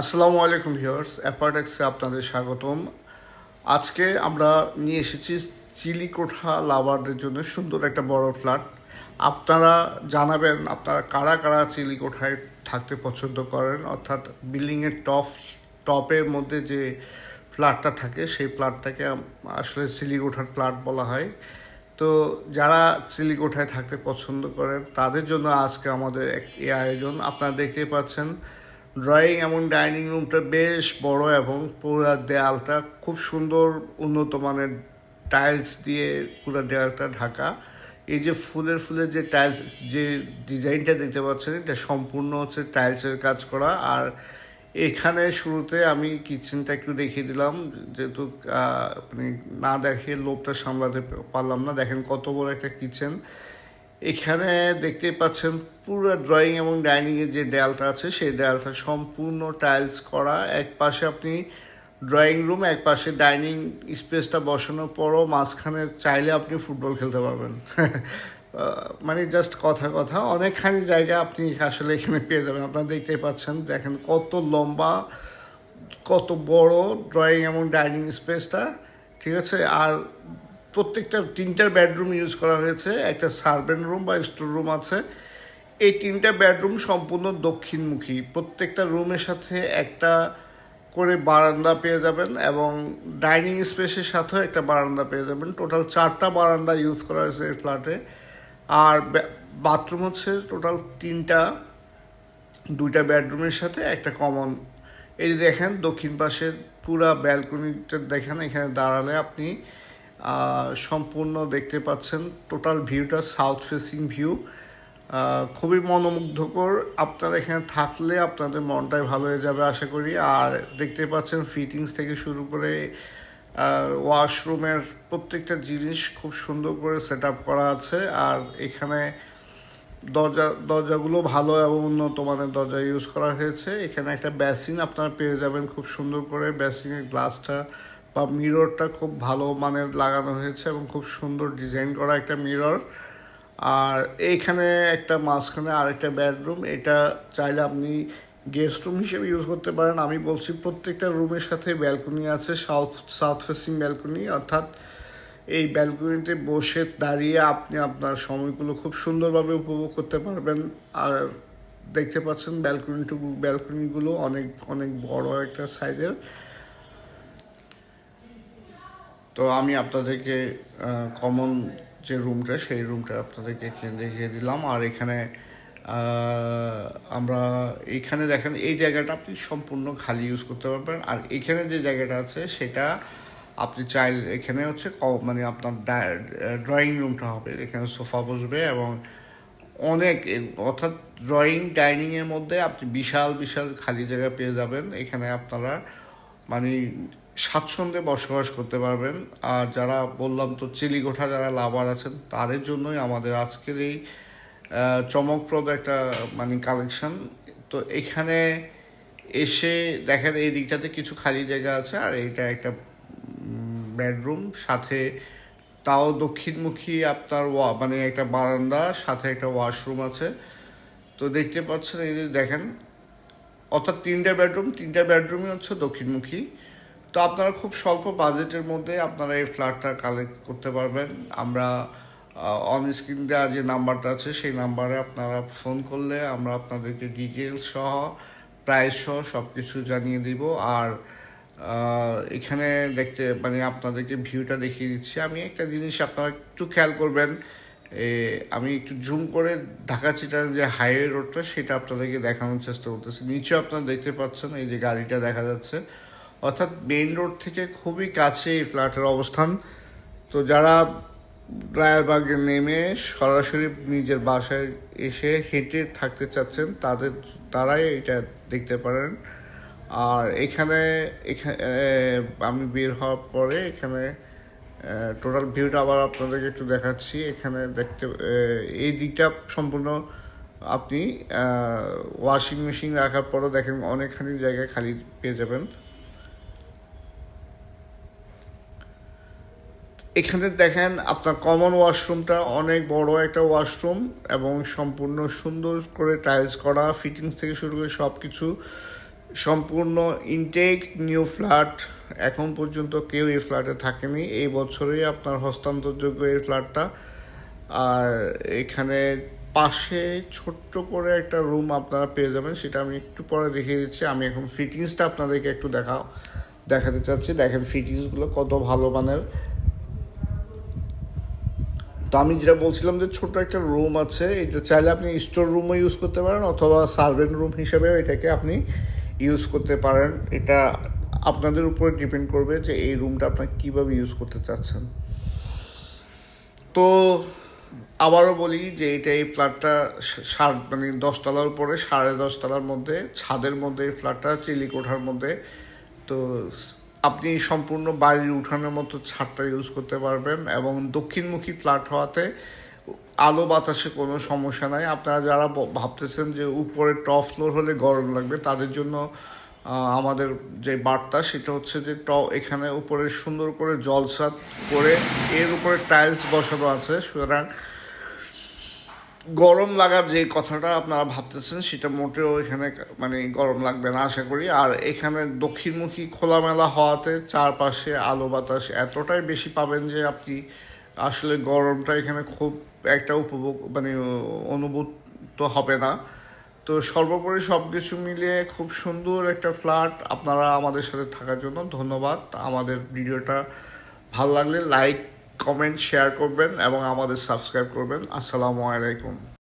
আসসালামু আলাইকুম ভিউয়ার্স অ্যাপারটেক্সে আপনাদের স্বাগতম। আজকে আমরা নিয়ে এসেছি চিলিকোঠা লাভারদের জন্য সুন্দর একটা বড় ফ্ল্যাট। আপনারা জানাবেন আপনারা কারা কারা চিলিকোঠায় থাকতে পছন্দ করেন, অর্থাৎ বিল্ডিংয়ের টপ, টপের মধ্যে যে ফ্ল্যাটটা থাকে, সেই ফ্ল্যাটটাকে আসলে চিলিকোঠার ফ্ল্যাট বলা হয়। তো যারা চিলিকোঠায় থাকতে পছন্দ করেন, তাদের জন্য আজকে আমাদের এই আয়োজন। আপনারা দেখতেই পাচ্ছেন ড্রয়িং এবং ডাইনিং রুমটা বেশ বড় এবং পুরো দেয়ালটা খুব সুন্দর উন্নত মানের টাইলস দিয়ে পুরো দেয়ালটা ঢাকা। এই যে ফুলের ফুলের যে টাইলস যে ডিজাইনটা দেখতে পাচ্ছেন এটা সম্পূর্ণ হচ্ছে টাইলসের কাজ করা। আর এখানে শুরুতে আমি কিচেনটা একটু দেখিয়ে দিলাম যেহেতু আহ, মানে না দেখে লোভটা সামলাতে পারলাম না। দেখেন কত বড় একটা কিচেন এখানে দেখতেই পাচ্ছেন পুরো ড্রয়িং এবং ডাইনিং এর যে দেয়ালটা আছে, সেই দেয়ালটা সম্পূর্ণ টাইলস করা। এক পাশে আপনি ড্রয়িং রুম এক পাশে ডাইনিং স্পেসটা বসানোর পরও মাঝখানে চাইলে আপনি ফুটবল খেলতে পারবেন। মানে জাস্ট কথা কথা। অনেকখানি জায়গা আপনি আসলে এখানে পেয়ে যাবেন। আপনারা দেখতেই পাচ্ছেন, দেখেন কত লম্বা, কত বড় ড্রয়িং এবং ডাইনিং স্পেসটা ঠিক আছে? আর প্রত্যেকটা তিনটার বেডরুম ইউজ করা হয়েছে। একটা সার্ভেন্ট রুম বা স্টোর রুম আছে। এই তিনটা বেডরুম সম্পূর্ণ দক্ষিণমুখী। প্রত্যেকটা রুমের সাথে একটা করে বারান্দা পেয়ে যাবেন এবং ডাইনিং স্পেসের সাথেও একটা বারান্দা পেয়ে যাবেন। টোটাল চারটা বারান্দা ইউজ করা হয়েছে এই ফ্ল্যাটে আর বাথরুম হচ্ছে টোটাল তিনটা, দুইটা বেডরুমের সাথে একটা কমন এই দেখেন দক্ষিণ পাশের পুরা ব্যালকনিটা দেখেন, এখানে দাঁড়ালে আপনি সম্পূর্ণ দেখতে পাচ্ছেন টোটাল ভিউটা সাউথ ফেসিং ভিউ খুবই মনোমুগ্ধকর। আপনারা এখানে থাকলে আপনাদের মনটাই ভালো হয়ে যাবে, আশা করি। আর দেখতে পাচ্ছেন ফিটিংস থেকে শুরু করে ওয়াশরুমের প্রত্যেকটা জিনিস খুব সুন্দর করে সেট করা আছে। আর এখানে দরজা, দরজাগুলো ভালো এবং উন্নত মানের দরজা ইউজ করা হয়েছে। এখানে একটা বেসিন আপনারা পেয়ে যাবেন খুব সুন্দর করে। বেসিনের গ্লাসটা বা মিররটা খুব ভালো মানের লাগানো হয়েছে এবং খুব সুন্দর ডিজাইন করা একটা মিরর আর এইখানে একটা মাঝখানে আরেকটা বেডরুম এটা চাইলে আপনি গেস্ট রুম হিসেবে ইউজ করতে পারেন। আমি বলছি প্রত্যেকটা রুমের সাথে ব্যালকনি আছে সাউথ সাউথ ফেসিং ব্যালকনি অর্থাৎ এই ব্যালকনিতে বসে দাঁড়িয়ে আপনি আপনার সময়গুলো খুব সুন্দরভাবে উপভোগ করতে পারবেন। আর দেখতে পাচ্ছেন ব্যালকনিটুকু ব্যালকনিগুলো অনেক অনেক বড় একটা সাইজের তো আমি আপনাদেরকে কমন যে রুমটা সেই রুমটা আপনাদেরকে এখানে দেখিয়ে দিলাম। আর এখানে আমরা এখানে দেখেন, এই জায়গাটা আপনি সম্পূর্ণ খালি ইউজ করতে পারবেন। আর এখানে যে জায়গাটা আছে, সেটা আপনি চাইলে, এখানে হচ্ছে মানে আপনার ড্রয়িং রুমটা হবে। এখানে সোফা বসবে এবং অনেক, অর্থাৎ ড্রয়িং ডাইনিংয়ের মধ্যে আপনি বিশাল বিশাল খালি জায়গা পেয়ে যাবেন। এখানে আপনারা মানে স্বাচ্ছন্দ্যে বসবাস করতে পারবেন। আর যারা বললাম তো চিলিগোঠা যারা লাভার আছেন, তাদের জন্যই আমাদের আজকের এই চমকপ্রদ একটা মানে কালেকশন তো এখানে এসে দেখেন এই দিকটাতে কিছু খালি জায়গা আছে, আর এইটা একটা বেডরুম সাথে তাও দক্ষিণমুখী আপনার ওয়া মানে একটা বারান্দা, সাথে একটা ওয়াশরুম আছে। তো দেখতে পাচ্ছেন এই দেখেন, অর্থাৎ তিনটা বেডরুম তিনটা বেডরুমই হচ্ছে দক্ষিণমুখী। তো আপনারা খুব স্বল্প বাজেটের মধ্যে আপনারা এই ফ্ল্যাটটা কালেক্ট করতে পারবেন। আমরা অন স্ক্রিন দেওয়া যে নাম্বারটা আছে, সেই নাম্বারে আপনারা ফোন করলে আমরা আপনাদেরকে ডিটেলস সহ প্রাইস সহ সব কিছু জানিয়ে দিব। আর এখানে দেখতে মানে আপনাদেরকে ভিউটা দেখিয়ে দিচ্ছি। আমি একটা জিনিস আপনারা একটু খেয়াল করবেন আমি একটু জুম করে ঢাকা চিটার যে হাইওয়ে রোডটা সেটা আপনাদেরকে দেখানোর চেষ্টা করতেছি। নিচে আপনারা দেখতে পাচ্ছেন, এই যে গাড়িটা দেখা যাচ্ছে। অর্থাৎ মেইন রোড থেকে খুবই কাছে এই ফ্ল্যাটের অবস্থান। তো যারা রায়েরবাগে নেমে সরাসরি নিজের বাসায় এসে হেঁটে থাকতে চাচ্ছেন, তাদের, তারাই এটা দেখতে পারেন। আর এখানে এখানে আমি বের হওয়ার পরে এখানে টোটাল ভিউটা আবার আপনাদেরকে একটু দেখাচ্ছি। এখানে দেখতে এই দিকটা সম্পূর্ণ আপনি ওয়াশিং মেশিন রাখার পরও দেখেন অনেকখানি জায়গায় খালি পেয়ে যাবেন। এখানে দেখেন আপনার কমন ওয়াশরুমটা অনেক বড় একটা ওয়াশরুম এবং সম্পূর্ণ সুন্দর করে টাইলস করা ফিটিংস থেকে শুরু করে সব কিছু সম্পূর্ণ ইনটেক নিউ ফ্ল্যাট এখন পর্যন্ত কেউ এই ফ্ল্যাটে থাকেনি। এই বছরেই আপনার হস্তান্তরযোগ্য এই ফ্ল্যাটটা আর এখানে পাশে ছোট্ট করে একটা রুম আপনারা পেয়ে যাবেন, সেটা আমি একটু পরে দেখিয়ে দিচ্ছি। আমি এখন ফিটিংসটা আপনাদেরকে একটু দেখাও দেখাতে চাচ্ছি। দেখেন ফিটিংসগুলো কত ভালো মানের। তো আমি যেটা বলছিলাম যে ছোট একটা রুম আছে, এটা চাইলে আপনি স্টোর রুমও ইউজ করতে পারেন অথবা সার্ভেন্ট রুম হিসেবেও এটাকে আপনি ইউজ করতে পারেন। এটা আপনাদের উপরে ডিপেন্ড করবে যে এই রুমটা আপনার কীভাবে ইউজ করতে চাচ্ছেন। তো আবারও বলি যে এটা এই ফ্ল্যাটটা সার মানে দশতলার উপরে সাড়ে দশতলার মধ্যে, ছাদের মধ্যে এই ফ্ল্যাটটা চিলি কোঠার মধ্যে। তো আপনি সম্পূর্ণ বাড়ির উঠানের মতো ছাদটা ইউজ করতে পারবেন এবং দক্ষিণমুখী ফ্ল্যাট হওয়াতে আলো বাতাসে কোনো সমস্যা নাই। আপনারা যারা ভাবতেছেন যে উপরে টপ ফ্লোর হলে গরম লাগবে, তাদের জন্য আমাদের যে বার্তা সেটা হচ্ছে যে ট এখানে উপরে সুন্দর করে জলসাত করে এর উপরে টাইলস বসানো আছে সুতরাং গরম লাগার যে কথাটা আপনারা ভাবতেছেন, সেটা মোটেও এখানে মানে গরম লাগবে না, আশা করি। আর এখানে দক্ষিণমুখী খোলামেলা হওয়াতে চারপাশে আলো বাতাস এতটাই বেশি পাবেন যে আপনি আসলে গরমটা এখানে খুব একটা উপভোগ মানে অনুভূত হবে না। তো সর্বোপরি সব কিছু মিলিয়ে খুব সুন্দর একটা ফ্ল্যাট আপনারা আমাদের সাথে থাকার জন্য ধন্যবাদ। আমাদের ভিডিওটা ভালো লাগলে লাইক কমেন্ট শেয়ার করবেন এবং আমাদের সাবস্ক্রাইব করবেন। আসসালামু আলাইকুম।